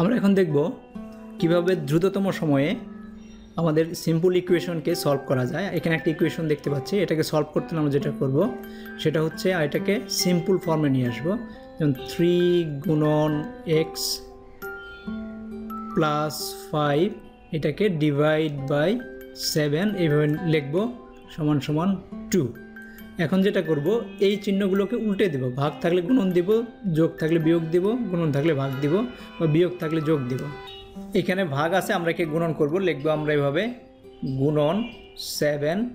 আমরা এখন দেখব কীভাবে দ্রুততম সময়ে আমাদের সিম্পল ইকুয়েশনকে সলভ করা যায়। এখানে একটা ইকুয়েশন দেখতে পাচ্ছি। এটাকে সলভ করতে আমরা যেটা করব, সেটা হচ্ছে এটাকে সিম্পল ফর্মে নিয়ে আসব। যেমন থ্রি গুণন এক্স প্লাস ফাইভ এটাকে ডিভাইড বাই সেভেন এইভাবে লিখব, সমান সমান টু এখন যেটা করব, এই চিহ্নগুলোকে উল্টে দেব। ভাগ থাকলে গুণন দেব, যোগ থাকলে বিয়োগ দেব, গুণন থাকলে ভাগ দিব বা বিয়োগ থাকলে যোগ দিব। এখানে ভাগ আছে, আমরা একে গুণন করব। লিখব আমরা এভাবে, গুণন সেভেন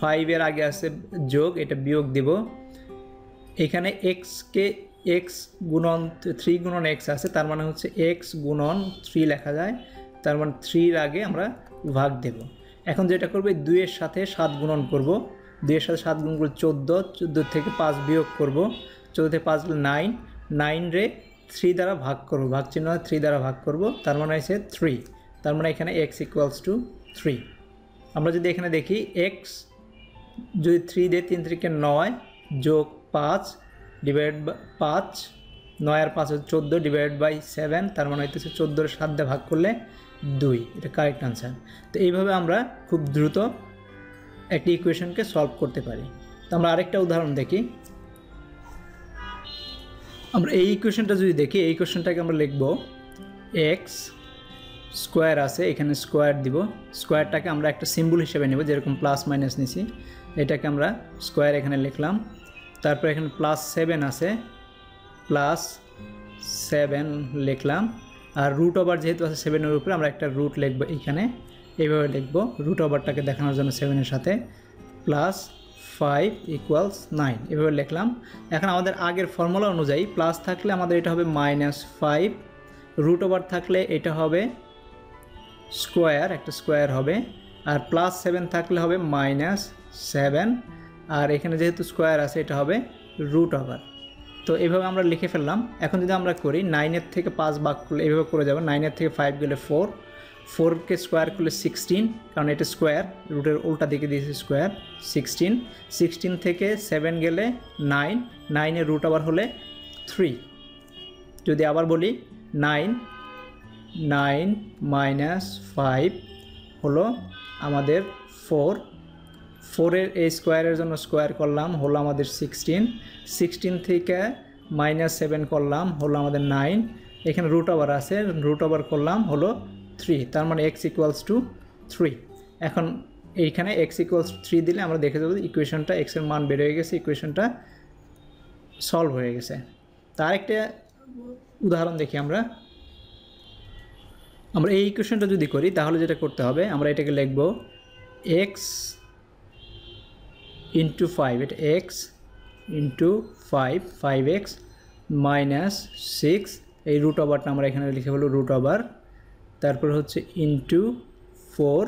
ফাইভের আগে আছে যোগ, এটা বিয়োগ দিব। এখানে এক্সকে এক্স গুণন থ্রি গুণন এক্স আছে, তার মানে হচ্ছে এক্স গুণন থ্রি লেখা যায়, তার মানে থ্রির আগে আমরা ভাগ দেব। এখন যেটা করব দুইয়ের সাথে সাত গুণন করব। দুইয়ের সাথে সাত গুণ করে চোদ্দ চোদ্দ থেকে পাঁচ বিয়োগ করব। চোদ্দ থেকে পাঁচ নাইন নাইন রে থ্রি দ্বারা ভাগ করব। ভাগ চিহ্ন থ্রি দ্বারা ভাগ করব। তার মানে হচ্ছে থ্রি তার মানে এখানে এক্স ইকুয়ালস টু থ্রি আমরা যদি এখানে দেখি এক্স যদি থ্রি দিয়ে তিন থেকে নয় যোগ পাঁচ ডিভাইড বাই পাঁচ, নয় আর পাঁচ হচ্ছে চোদ্দ ডিভাইড বাই সেভেন তার মানে হইতেছে চোদ্দোর সাত দিয়ে ভাগ করলে দুই। এটা কারেক্ট আনসার তো এইভাবে আমরা খুব দ্রুত একটি ইকুয়েশনকে সলভ করতে পারি। তো আমরা আরেকটা উদাহরণ দেখি। আমরা এই ইকুয়েশনটা যদি দেখি, এই ইকুয়েশনটাকে আমরা লিখব এক্স স্কোয়ার আছে, এখানে স্কোয়ার দিব। স্কোয়ারটাকে আমরা একটা সিম্বল হিসেবে নেব, যেরকম প্লাস মাইনাস নিছি। এটাকে আমরা স্কোয়ার এখানে লিখলাম। তারপর এখানে প্লাস সেভেন আছে, প্লাস সেভেন লিখলাম। আর রুট ওভার যেহেতু আছে সেভেনের উপরে, আমরা একটা রুট লিখব এইখানে এইভাবে লিখব রুট ওভারটাকে দেখানোর জন্য সেভেনের সাথে প্লাস ফাইভ ইকুয়ালস নাইন এভাবে লিখলাম। এখন আমাদের আগের ফর্মুলা অনুযায়ী প্লাস থাকলে আমাদের এটা হবে মাইনাস ফাইভ রুট ওভার থাকলে এটা হবে স্কোয়ার একটা স্কোয়ার হবে। আর প্লাস সেভেন থাকলে হবে মাইনাস সেভেন আর এখানে যেহেতু স্কোয়ার আছে, এটা হবে রুট ওভার তো এইভাবে আমরা লিখে ফেললাম। এখন যদি আমরা করি নাইনের থেকে পাঁচ বাক করলে এইভাবে করে যাব। নাইনের থেকে ফাইভ গেলে ফোর ফোরকে স্কোয়ার করলে সিক্সটিন, কারণ এটা স্কোয়ার, রুটের উল্টা দিকে দিয়েছে স্কোয়ার, সিক্সটিন। সিক্সটিন থেকে সেভেন গেলে নাইন, নাইনের রুট আবার হলে থ্রি। যদি আবার বলি নাইন নাইন মাইনাস ফাইভ হলো আমাদের ফোর। ফোরের এই স্কোয়ারের জন্য স্কোয়ার করলাম হলো আমাদের সিক্সটিন। সিক্সটিন থেকে মাইনাস সেভেন করলাম হলো আমাদের নাইন। এখানে রুট ওভার আছে, রুট ওভার করলাম হলো থ্রি তার মানে এক্স ইকুয়ালস টু থ্রি এখন এইখানে এক্স ইকুয়ালস থ্রি দিলে আমরা দেখে দেবো ইকুয়েশনটা এক্সের মান বেড়ে হয়ে গেছে ইকুয়েশনটা সলভ হয়ে গেছে। তার একটা উদাহরণ দেখি আমরা। আমরা এই ইকুয়েশনটা যদি করি, তাহলে যেটা করতে হবে, আমরা এটাকে লিখব এক্স ইন্টু ফাইভ এটা x into five five x minus six এই রুট ওভারটা আমরা এখানে লিখে ফেলব রুট ওভার তারপর হচ্ছে into four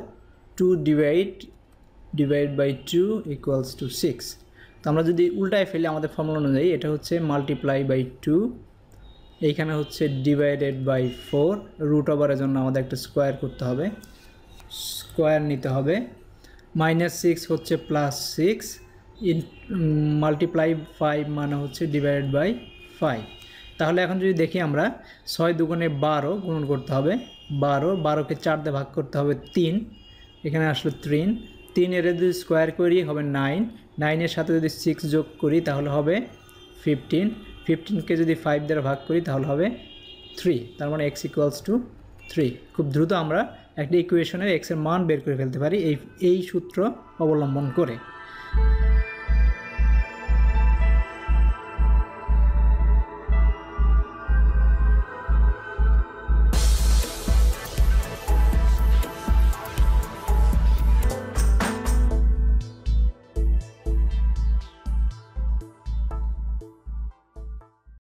two divide divide by two equals to six তো আমরা যদি উল্টায় ফেলি আমাদের ফর্মুলা অনুযায়ী, এটা হচ্ছে মাল্টিপ্লাই বাই টু এইখানে হচ্ছে ডিভাইডেড বাই ফোর রুট ওভারের জন্য আমাদের একটা স্কোয়ার করতে হবে। স্কোয়ার নিতে হবে। মাইনাস সিক্স হচ্ছে plus six in multiply five মানে হচ্ছে ডিভাইডেড বাই ফাইভ তাহলে এখন যদি দেখি আমরা, ছয় দুগুণে বারো গুণন করতে হবে, বারো, বারোকে চার দিয়ে ভাগ করতে হবে তিন, এখানে আসলো তিন, তিনের যদি স্কোয়ার করি হবে নাইন নাইনের সাথে যদি সিক্স যোগ করি তাহলে হবে ফিফটিন ফিফটিনকে যদি ফাইভ দ্বারা ভাগ করি তাহলে হবে থ্রি তার মানে এক্স ইকুয়ালস টু থ্রি খুব দ্রুত আমরা একটা ইকুয়েশনের এক্সের মান বের করে ফেলতে পারি এই এই সূত্র অবলম্বন করে।